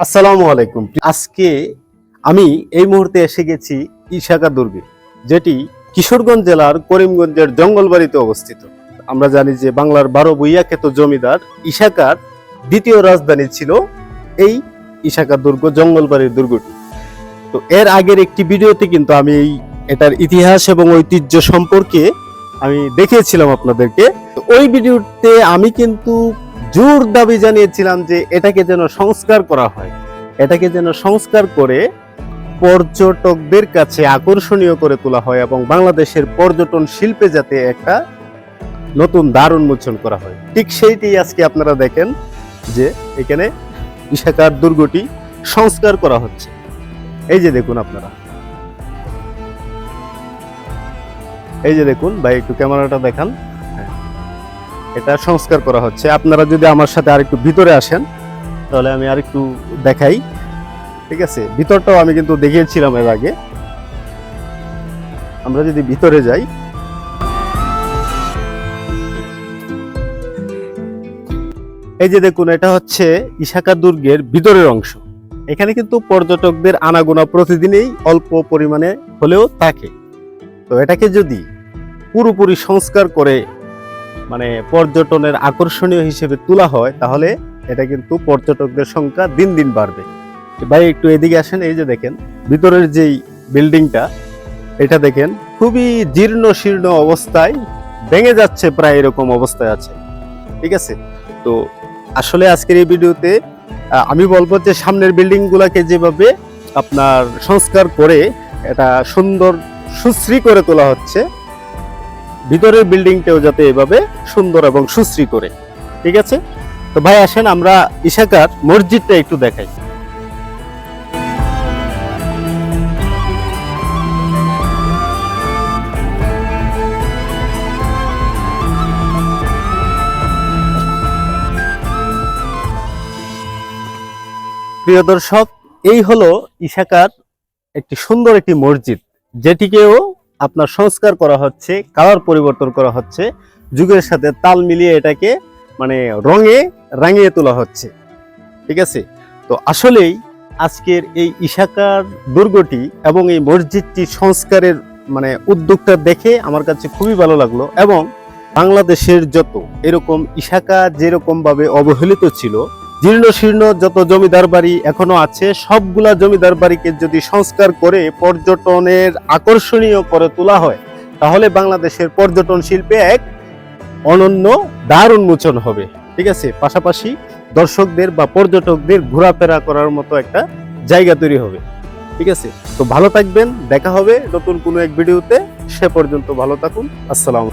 আসসালামু আলাইকুম। আজকে আমি এই মুহূর্তে এসে গেছি ইশাকা দুর্গে, যেটি কিশোরগঞ্জ জেলার করিমগঞ্জের জঙ্গলবাড়িতে অবস্থিত। আমরা জানি যে বাংলার বারো বইয়া খ্যাত জমিদার ইশাকার দ্বিতীয় রাজধানী ছিল এই ইশাকা দুর্গ, জঙ্গলবাড়ির দুর্গটি। তো এর আগের একটি ভিডিওতে কিন্তু আমি এই এটার ইতিহাস এবং ঐতিহ্য সম্পর্কে আমি দেখিয়েছিলাম আপনাদেরকে। ওই ভিডিওতে আমি কিন্তু জোর দাবি জানিয়েছিলাম যে এটাকে যেন সংস্কার করা হয়। এটাকে যেন সংস্কার করে পর্যটকদের কাছে আকর্ষণীয় করে তোলা হয় এবং বাংলাদেশের পর্যটন শিল্পে যাতে একটা নতুন দ্বার উন্মোচন করা হয়। ঠিক সেইটি আজকে আপনারা দেখেন যে এখানে বিশাখার দুর্গটি সংস্কার করা হচ্ছে। এই যে দেখুন আপনারা। এই যে দেখুন, ভাই, একটু ক্যামেরাটা দেখান। হ্যাঁ। এটা সংস্কার করা হচ্ছে। আপনারা যদি আমার সাথে আরেকটু ভিতরে আসেন তাহলে আমি আর একটু দেখাই। ঠিক আছে? ভিতরটাও আমি কিন্তু দেখিয়েছিলাম এর আগে। আমরা যদি ভিতরে যাই। এই যে দেখুন, এটা হচ্ছে ইশাকা দুর্গের ভিতরের অংশ। এখানে কিন্তু পর্যটকদের আনাগোনা প্রতিদিনই অল্প পরিমাণে হলেও থাকে। তো এটাকে যদি পুরোপুরি সংস্কার করে মানে পর্যটনের আকর্ষণীয় হিসেবে তোলা হয়, তাহলে এটা কিন্তু পর্যটকদের সংখ্যা দিন দিন বাড়বে। ভাই, একটু এদিকে আসেন, এই যে দেখেন, ভিতরের যেই বিল্ডিংটা, এটা দেখেন, খুবই জীর্ণ শীর্ণ অবস্থায় ভেঙে যাচ্ছে, প্রায় এরকম অবস্থায় আছে। ঠিক আছে? তো আসলে আজকের এই ভিডিওতে আমি বলব যে সামনের বিল্ডিং গুলাকে যেভাবে আপনার সংস্কার করে এটা সুন্দর, সুশ্রী করে তোলা হচ্ছে, ভিতরের বিল্ডিংটাও যাতে এভাবে সুন্দর এবং সুশ্রী করে। ঠিক আছে? তো ভাই, আসেন, আমরা ইশাকার মসজিদটা একটু দেখাই। প্রিয় দর্শক, এই হলো ইশাকার একটি সুন্দর একটি মসজিদ, যেটিকেও আপনার সংস্কার করা হচ্ছে, কালার পরিবর্তন করা হচ্ছে, যুগের সাথে তাল মিলিয়ে এটাকে মানে রঙে রাঙিয়ে তোলা হচ্ছে। ঠিক আছে? তো আসলেই আজকের এই ইশাকার দুর্গটি এবং এই মসজিদটি সংস্কারের মানে উদ্যোগটা দেখে আমার কাছে খুবই ভালো লাগল এবং বাংলাদেশের যত এরকম ইশাকা যেরকম ভাবে অবহেলিত ছিল, জীর্ণ শীর্ণ যত জমিদার বাড়ি এখনও আছে, সবগুলা জমিদার বাড়িকে যদি সংস্কার করে পর্যটনের আকর্ষণীয় করে তোলা হয়, তাহলে বাংলাদেশের পর্যটন শিল্পে এক অনন্য দ্বার উন্মোচন হবে। ঠিক আছে? পাশাপাশি দর্শকদের বা পর্যটকদের ঘোরাফেরা করার মতো একটা জায়গা তৈরি হবে। ঠিক আছে? তো ভালো থাকবেন, দেখা হবে নতুন কোনো এক ভিডিওতে। সে পর্যন্ত ভালো থাকুন। আসসালাম